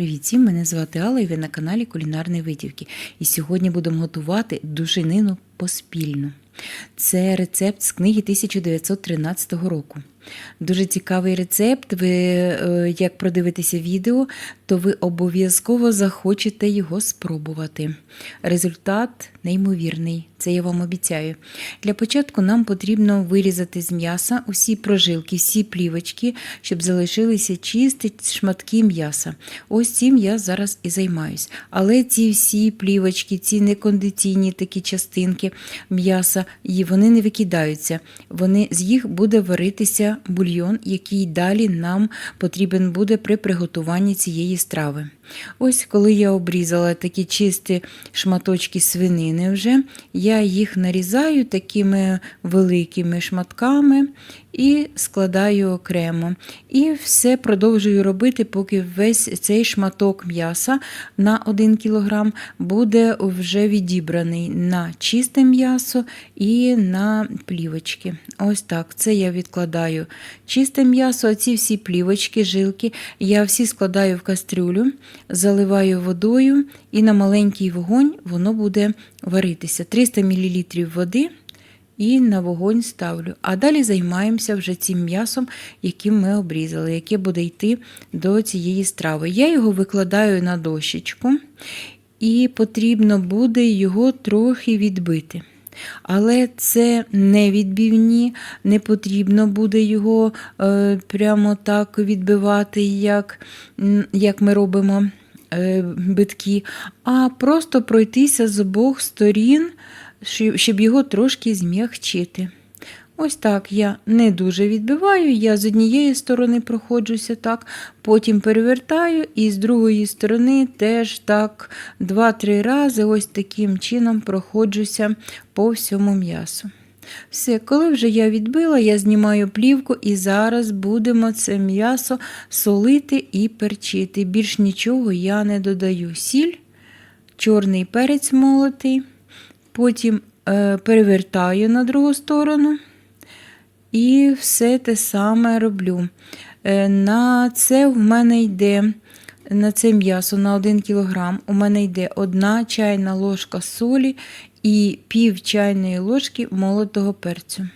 Привіт всім, мене звати Алла і ви на каналі Кулінарної Витівки. І сьогодні будемо готувати душинину поспільно. Це рецепт з книги 1913 року. Дуже цікавий рецепт. Ви, е, як продивитеся відео, то ви обов'язково захочете його спробувати. Результат неймовірний, це я вам обіцяю. Для початку нам потрібно вирізати з м'яса усі прожилки, всі плівочки, щоб залишилися чисті шматки м'яса. Ось цим я зараз і займаюсь. Але ці всі плівочки, ці некондиційні такі частинки м'яса, вони не викидаються. Вони, з їх буде варитися бульйон, який далі нам потрібен буде при приготуванні цієї страви. Ось коли я обрізала такі чисті шматочки свинини вже, я їх нарізаю такими великими шматками і складаю окремо. І все продовжую робити, поки весь цей шматок м'яса на 1 кг буде вже відібраний на чисте м'ясо і на плівочки. Ось так. Це я відкладаю чисте м'ясо, а ці всі плівочки, жилки, я всі складаю в кастрюлю, заливаю водою і на маленький вогонь воно буде варитися. 300 мл води і на вогонь ставлю. А далі займаємося вже цим м'ясом, яким ми обрізали, яке буде йти до цієї страви. Я його викладаю на дощечку, і потрібно буде його трохи відбити. Але це не відбівні, не потрібно буде його е, прямо так відбивати, як, як ми робимо е, битки, а просто пройтися з обох сторін, щоб його трошки зм'ягчити. Ось так я не дуже відбиваю, я з однієї сторони проходжуся так, потім перевертаю, і з другої сторони теж так два-три рази ось таким чином проходжуся по всьому м'ясу. Все, коли вже я відбила, я знімаю плівку і зараз будемо це м'ясо солити і перчити. Більш нічого я не додаю. Сіль, чорний перець молотий, потім е, перевертаю на другу сторону. І все те саме роблю. Е, на це в мене йде на це м'ясо на 1 кг у мене йде 1 чайна ложка солі і пів чайної ложки молотого перцю.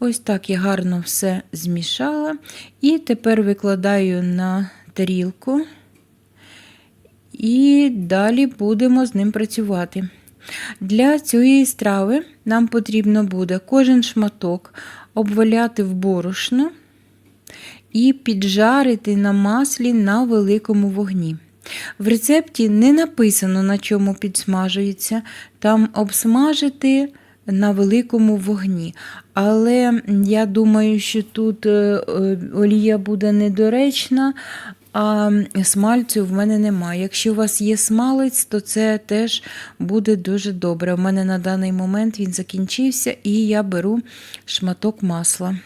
Ось так я гарно все змішала. І тепер викладаю на тарілку, і далі будемо з ним працювати. Для цієї страви нам потрібно буде кожен шматок обваляти в борошно і піджарити на маслі на великому вогні. В рецепті не написано, на чому підсмажується, там обсмажити на великому вогні. Але я думаю, що тут е, олія буде недоречна, а смальцю в мене немає. Якщо у вас є смалець, то це теж буде дуже добре. У мене на даний момент він закінчився, і я беру шматок масла.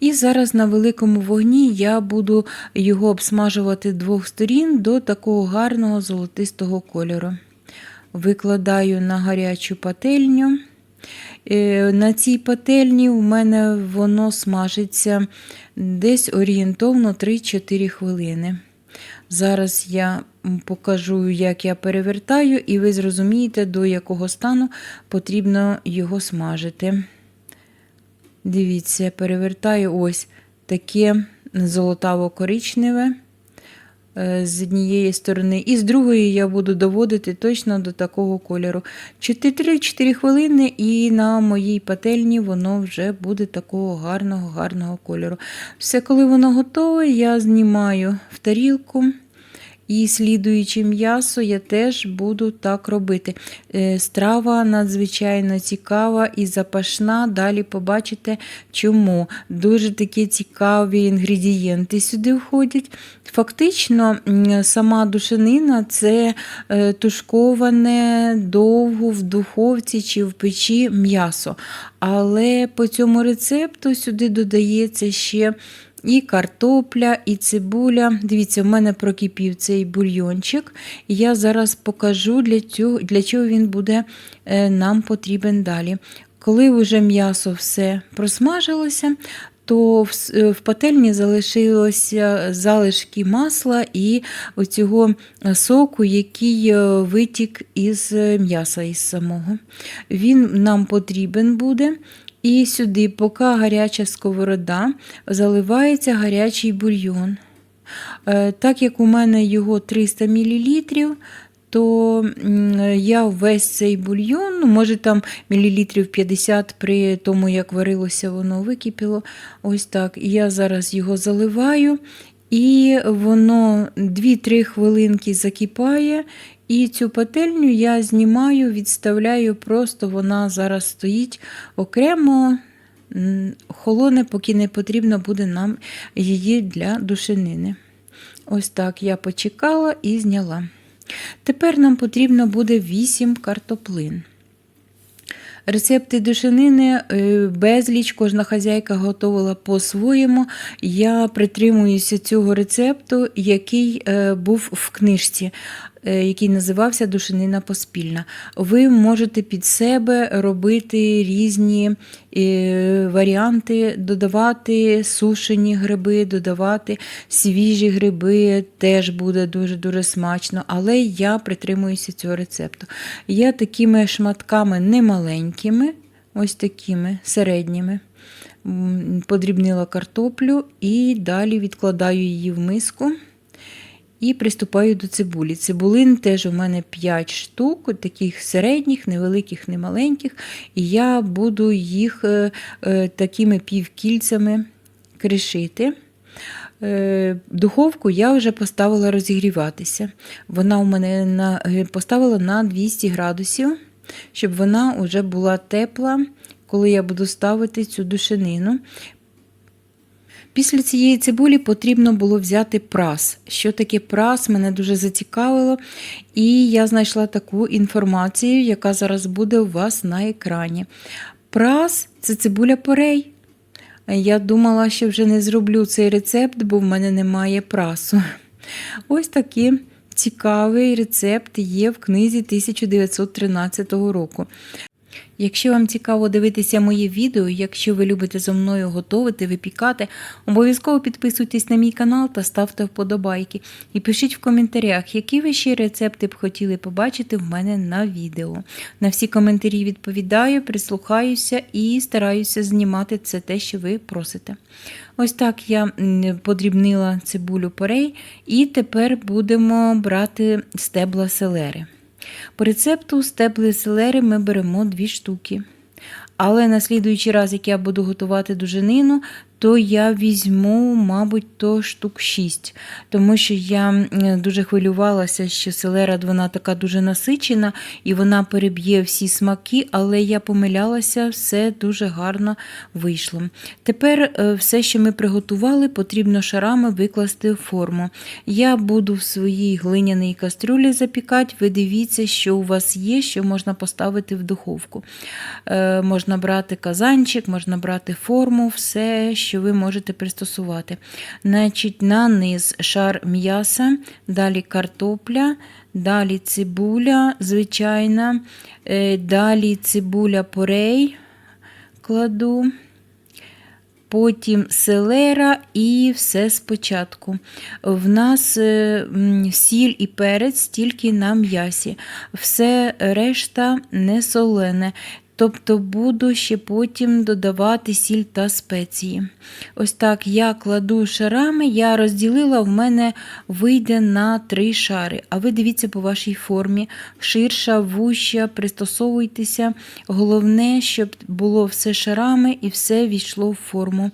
І зараз на великому вогні я буду його обсмажувати двох сторін до такого гарного золотистого кольору. Викладаю на гарячу пательню. Е, на цій пательні у мене воно смажиться десь орієнтовно 3-4 хвилини. Зараз я покажу, як я перевертаю, і ви зрозумієте, до якого стану потрібно його смажити. Дивіться, перевертаю ось таке золотаво-коричневе. Е, з однієї сторони, і з другої я буду доводити точно до такого кольору. 3-4 хвилини, і на моїй пательні воно вже буде такого гарного, гарного кольору. Все, коли воно готове, я знімаю в тарілку. І слідуючи м'ясо, я теж буду так робити. Е, страва надзвичайно цікава і запашна. Далі побачите, чому. Дуже такі цікаві інгредієнти сюди входять. Фактично, сама душинина це е, тушковане довго в духовці чи в печі м'ясо. Але по цьому рецепту сюди додається ще і картопля, і цибуля. Дивіться, в мене прокипів цей бульйончик. Я зараз покажу, для цього, для чого він буде е, нам потрібен далі. Коли вже м'ясо все просмажилося, то в, е, пательні залишилося залишки масла і оцього соку, який е, витік із е, м'яса із самого. Він нам потрібен буде. І сюди, поки гаряча сковорода, заливається гарячий бульйон. Е, Так як у мене його 300 мл, то я весь цей бульйон, ну, може там мілілітрів 50 при тому, як варилося, воно википіло. Ось так. І Я зараз його заливаю, і воно 2-3 хвилинки закипає. І цю пательню я знімаю, відставляю, просто вона зараз стоїть окремо, холоне, поки не потрібно буде нам її для душенини. Ось так я почекала і зняла. Тепер нам потрібно буде 8 картоплин. Рецепти душанини е, безліч, кожна хазяйка готувала по-своєму. Я притримуюся цього рецепту, який е, був в книжці, який називався Душанина поспільна. Ви можете під себе робити різні е, варіанти, додавати сушені гриби, додавати свіжі гриби, теж буде дуже-дуже смачно. Але я притримуюся цього рецепту. Я такими шматками немаленькими, ось такими середніми. Подрібнила картоплю і далі відкладаю її в миску. І приступаю до цибулі. Цибулин теж у мене 5 штук, таких середніх, невеликих, немаленьких. І я буду їх е, е, такими півкільцями кришити. Е, Духовку я вже поставила розігріватися. Вона у мене на, поставила на 200 градусів, щоб вона вже була тепла, коли я буду ставити цю душенину. Після цієї цибулі потрібно було взяти прас. Що таке прас, мене дуже зацікавило. І я знайшла таку інформацію, яка зараз буде у вас на екрані. Прас це цибуля порей. Я думала, що вже не зроблю цей рецепт, бо в мене немає прасу. Ось такий цікавий рецепт є в книзі 1913 року. Якщо вам цікаво дивитися моє відео, якщо ви любите зо мною готувати, випікати, обов'язково підписуйтесь на мій канал та ставте вподобайки. І пишіть в коментарях, які ви ще рецепти б хотіли побачити в мене на відео. На всі коментарі відповідаю, прислухаюся і стараюся знімати це те, що ви просите. Ось так я подрібнила цибулю порей, і тепер будемо брати стебла селери. По рецепту стебли селери ми беремо дві штуки. Але на слідуючий раз, як я буду готувати дужинину, то я візьму, мабуть, то штук 6, тому що я дуже хвилювалася, що селера вона така дуже насичена і вона переб'є всі смаки, але я помилялася, все дуже гарно вийшло. Тепер е, все, що ми приготували, потрібно шарами викласти в форму. Я буду в своїй глиняній кастрюлі запікати. Ви дивіться, що у вас є, що можна поставити в духовку. Е, Можна брати казанчик, можна брати форму, все, що ви можете пристосувати. Значить, на низ шар м'яса, далі картопля, далі цибуля звичайна, е, далі цибуля порей кладу. Потім селера і все спочатку. В нас е, сіль і перець тільки на м'ясі. Все решта не солене. Тобто буду ще потім додавати сіль та спеції. Ось так я кладу шарами, я розділила, в мене вийде на три шари. А ви дивіться по вашій формі. Ширша, вуща, пристосовуйтеся. Головне, щоб було все шарами і все війшло в форму.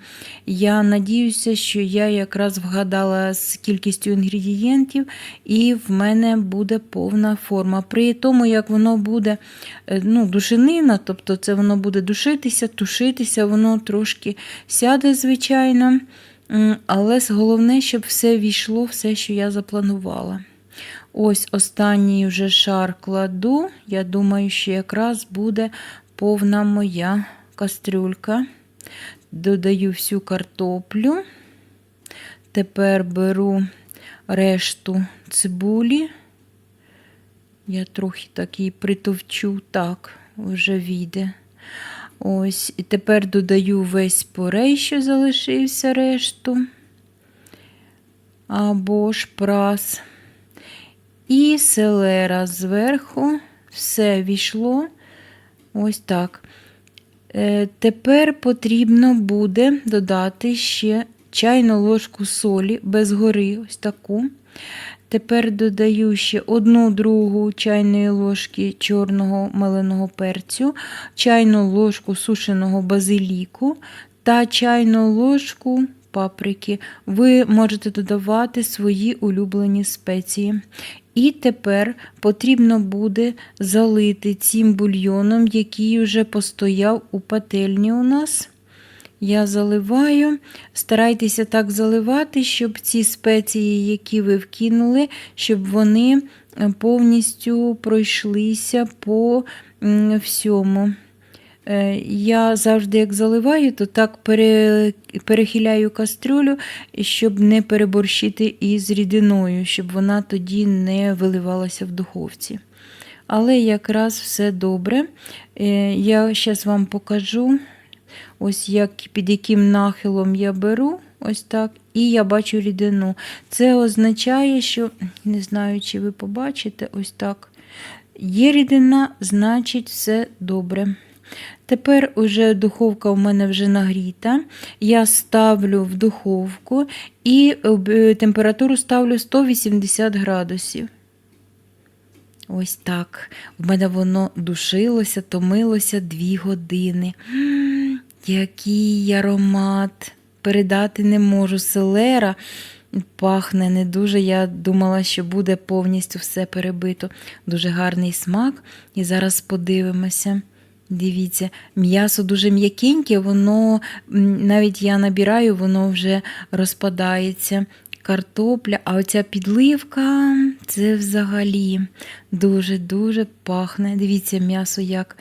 Я надіюся, що я якраз вгадала з кількістю інгредієнтів, і в мене буде повна форма. При тому, як воно буде е, ну, душинина, тобто це воно буде душитися, тушитися, воно трошки сяде, звичайно. Але головне, щоб все війшло, все, що я запланувала. Ось останній вже шар кладу. Я думаю, що якраз буде повна моя кастрюлька. Додаю всю картоплю. Тепер беру решту цибулі. Я трохи так її притовчу, так, вже війде. Ось, і тепер додаю весь порей, що залишився решту. Або ж прас. І селера зверху. Все війшло. Ось так. Е, тепер потрібно буде додати ще чайну ложку солі без гори, ось таку. Тепер додаю ще одну другу чайної ложки чорного меленого перцю, чайну ложку сушеного базиліку та чайну ложку паприки. Ви можете додавати свої улюблені спеції. І тепер потрібно буде залити цим бульйоном, який вже постояв у пательні у нас. Я заливаю. Старайтеся так заливати, щоб ці спеції, які ви вкинули, щоб вони е, повністю пройшлися по всьому. Е, Я завжди, як заливаю, то так пере, перехиляю кастрюлю, щоб не переборщити із рідиною, щоб вона тоді не виливалася в духовці. Але якраз все добре. Е, Я зараз вам покажу, ось як, під яким нахилом я беру. Ось так, і я бачу рідину. Це означає, що, не знаю, чи ви побачите, ось так. Є рідина, значить, все добре. Тепер уже духовка у мене вже нагріта. Я ставлю в духовку і е, температуру ставлю 180 градусів. Ось так. У мене воно душилося, томилося 2 години. Який аромат! Передати не можу. Селера пахне не дуже. Я думала, що буде повністю все перебито. Дуже гарний смак. І зараз подивимося. Дивіться, м'ясо дуже м'якеньке, воно навіть я набираю, воно вже розпадається. Картопля, а оця підливка це взагалі дуже-дуже пахне. Дивіться, м'ясо як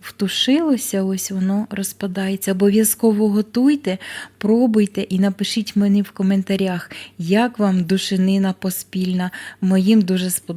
втушилося, ось воно розпадається. Обов'язково готуйте, пробуйте і напишіть мені в коментарях, як вам душинина поспільна. Моїм дуже сподобалося.